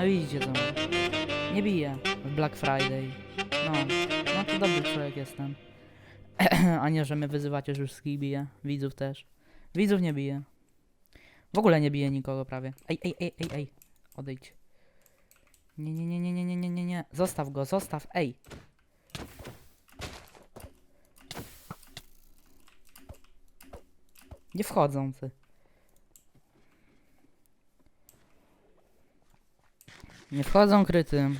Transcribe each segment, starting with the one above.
no idzie tam. Nie bije w Black Friday. No, no to dobry człowiek jestem. A nie, że mnie wyzywacie, że wszystkich bije. Widzów też. Widzów nie bije. W ogóle nie bije nikogo prawie. Ej, ej, ej, ej, ej. Odejdź. Nie, nie, nie, nie, nie, nie, nie, nie, nie. Zostaw go, zostaw, ej. Nie wchodzący. Nie wchodzą kryty.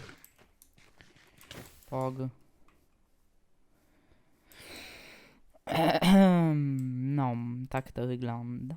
Pog. No, tak to wygląda.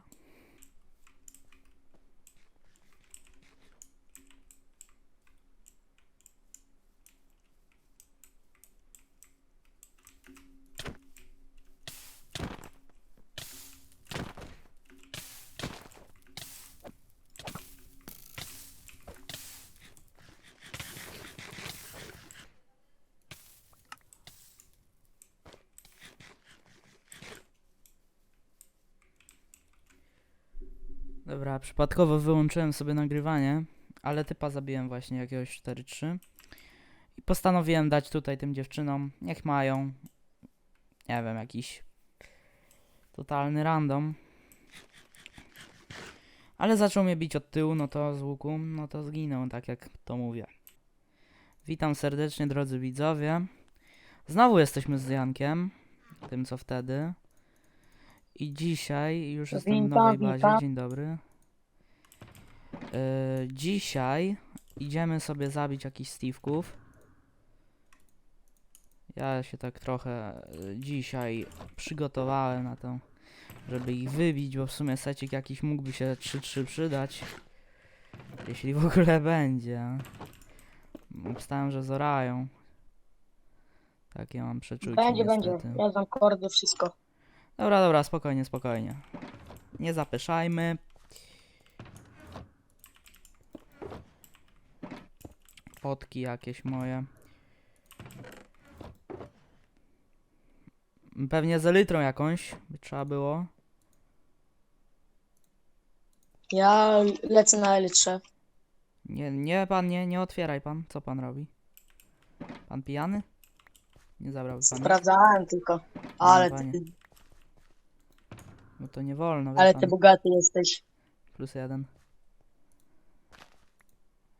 Dobra, przypadkowo wyłączyłem sobie nagrywanie, ale typa zabiłem właśnie jakiegoś 4-3. I postanowiłem dać tutaj tym dziewczynom, niech mają, nie wiem, jakiś totalny random. Ale zaczął mnie bić od tyłu, no to z łuku, no to zginął, tak jak to mówię. Witam serdecznie drodzy widzowie. Znowu jesteśmy z Jankiem, tym co wtedy. I dzisiaj już jestem w Witam, nowej bazie. witam. Dzień dobry. Yy, dzisiaj idziemy sobie zabić jakichś Steve'ków. Ja się tak trochę y, dzisiaj przygotowałem na to, żeby ich wybić, bo w sumie secik jakiś mógłby się 3-3 przydać. Jeśli w ogóle będzie. Obstałem, że zorają. Takie mam przeczucie Będzie, niestety. będzie. Ja znam kordy, wszystko. Dobra, dobra, spokojnie, spokojnie. Nie zapeszajmy. Potki jakieś moje. Pewnie z elytrą jakąś by trzeba było. Ja lecę na L3. Nie, nie pan, nie, nie otwieraj pan. Co pan robi? Pan pijany? Nie zabrał pan. Sprawdzałem tylko. Ale panie. ty, No to nie wolno, wie ale pan. ty bogaty jesteś. Plus jeden.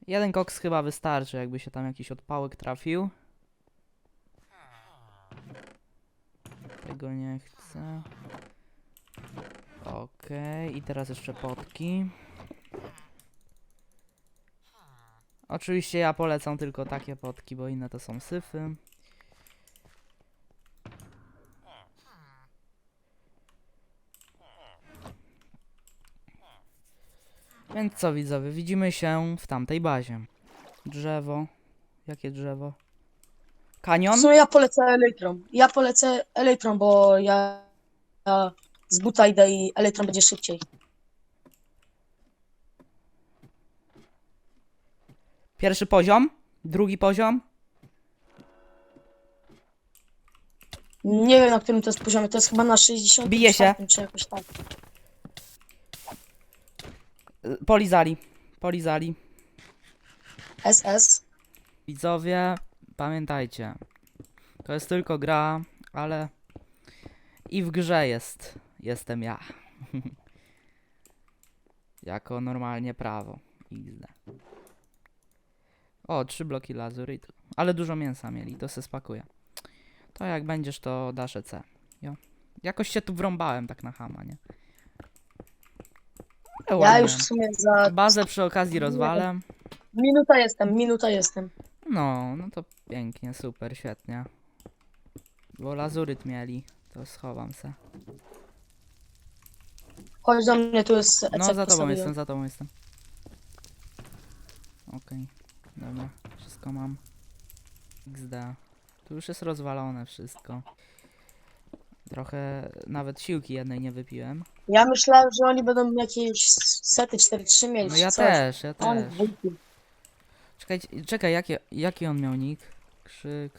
Jeden koks chyba wystarczy, jakby się tam jakiś odpałek trafił. Tego nie chcę. Okej, i teraz jeszcze potki. Oczywiście ja polecam tylko takie potki, bo inne to są syfy. Więc co widzowie, widzimy się w tamtej bazie. Drzewo. Jakie drzewo? W Kanion? sumie ja polecę Elytrą. Ja polecę Elytrą, bo ja, ja z buta idę i Elytrą będzie szybciej. Pierwszy poziom? Drugi poziom? Nie wiem na którym to jest poziomie, to jest chyba na 60. Bije się. Czy jakoś tak. Polizali. Polizali. SS. Widzowie, pamiętajcie. To jest tylko gra, ale i w grze jest. Jestem ja. jako normalnie prawo. XD. O, trzy bloki lazurytu. Ale dużo mięsa mieli, to se spakuję. To jak będziesz, to dasz EC. Jo. Jakoś się tu wrąbałem tak na hama, nie? Ale Ja ładnie. już w sumie za Bazę przy okazji rozwalę. minuta jestem, minuta jestem. No, no to pięknie, super, świetnie. Bo lazuryt mieli, to schowam se. Chodź do mnie, tu jest No, za tobą jestem, za tobą jestem. Okej, dobra, wszystko mam. XD. Tu już jest rozwalone wszystko. Trochę nawet siłki jednej nie wypiłem. Ja myślałem, że oni będą jakieś sety 4-3 mieć. No ja coś. też, ja też. Czekaj, czekaj, jaki, jaki on miał nick? Krzyk.